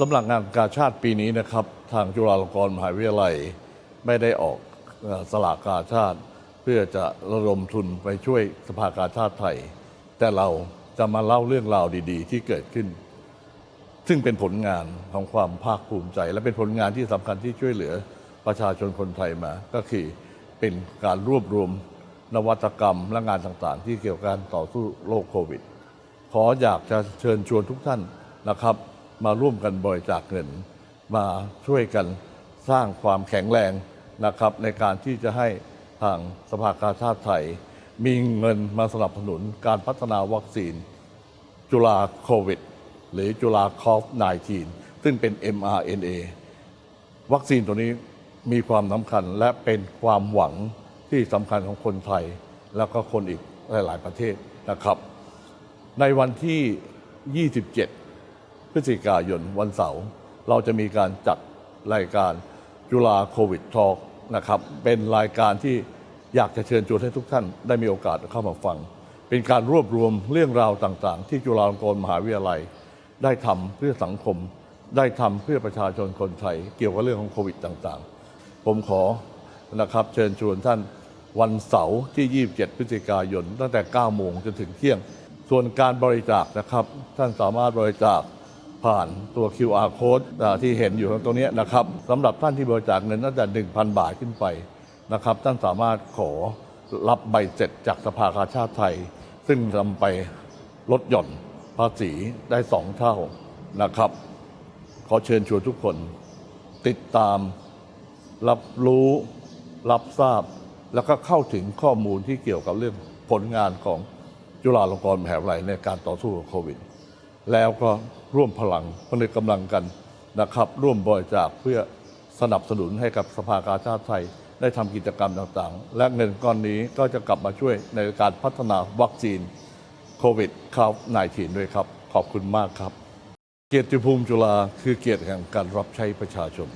สำหรับงานกาชาติปีนี้นะครับ ทางจุฬาลงกรณ์มหาวิทยาลัยไม่ได้ออกสลากกาชาติเพื่อจะระดมทุนไปช่วยสภากาชาติไทย แต่เราจะมาเล่าเรื่องราวดี ๆ ที่เกิดขึ้น ซึ่งเป็นผลงานของความภาคภูมิใจ และเป็นผลงานที่สำคัญที่ช่วยเหลือประชาชนคนไทยมา ก็คือเป็นการรวบรวมนวัตกรรมและงานต่างๆ ที่เกี่ยวกับการต่อสู้โรคโควิด ขออยากจะเชิญชวนทุกท่านนะครับ มาร่วมกันบริจาคเงิน มาช่วยกันสร้างความแข็งแรงนะครับ ในการที่จะให้ทางสภากาชาติไทย มีเงินมาสนับสนุนการพัฒนาวัคซีน จุฬาโควิด หรือจุฬาคอฟ 19 ซึ่งเป็น mRNA วัคซีนตัวนี้มีความสำคัญและเป็นความหวังที่สำคัญของคนไทย แล้วก็คนอีกหลาย ๆ ประเทศนะครับ ในวันที่ 27 ฤศจิกายนวันเสาร์เราจะมีการจัดรายการจุฬาโควิดทอ k นะครับเป็นรายการที่อยากจะเชิญชวนให้ทุกท่านได้มีโอกาสเข้ามาฟัง เป็นการรวบรวมเรื่องราวต่างๆ ที่จุฬาลงกรณ์มหาวิทยาลัย ได้ทำเพื่อสังคม ได้ทำเพื่อประชาชนคนไทย เกี่ยวกับเรื่องของโควิดต่างๆ ผมขอนะครับเชิญชวนท่านวันเสาร์ที่ 27 พฤศจิกายน ตั้งแต่ 9 โมงจนถึงเที่ยง ส่วนการบริจาคนะครับ ท่านสามารถบริจาค ผ่านตัว QR code ที่เห็นอยู่ตรงนี้นะครับสำหรับท่านที่บริจาคเงินตั้งแต่ 1,000 บาทขึ้นไปนะครับท่านสามารถขอรับใบเสร็จจากสภากาชาติไทย ซึ่งนำไปลดหย่อนภาษีได้สองเท่านะครับ ขอเชิญชวนทุกคน ติดตาม รับรู้ รับทราบ แล้วก็เข้าถึงข้อมูลที่เกี่ยวกับเรื่องผลงานของจุฬาลงกรณ์มหาวิทยาลัยในการต่อสู้กับโควิด แล้วก็ ร่วมพลังผนึกกำลังกันนะครับ ร่วมบริจาคเพื่อสนับสนุนให้กับสภากาชาติไทย ได้ทำกิจกรรมต่างๆ และเงินก้อนนี้ก็จะกลับมาช่วยในการพัฒนาวัคซีนโควิดคาว19ด้วยครับ ขอบคุณมากครับ เกียรติภูมิจุฬาคือเกียรติแห่งการรับใช้ประชาชน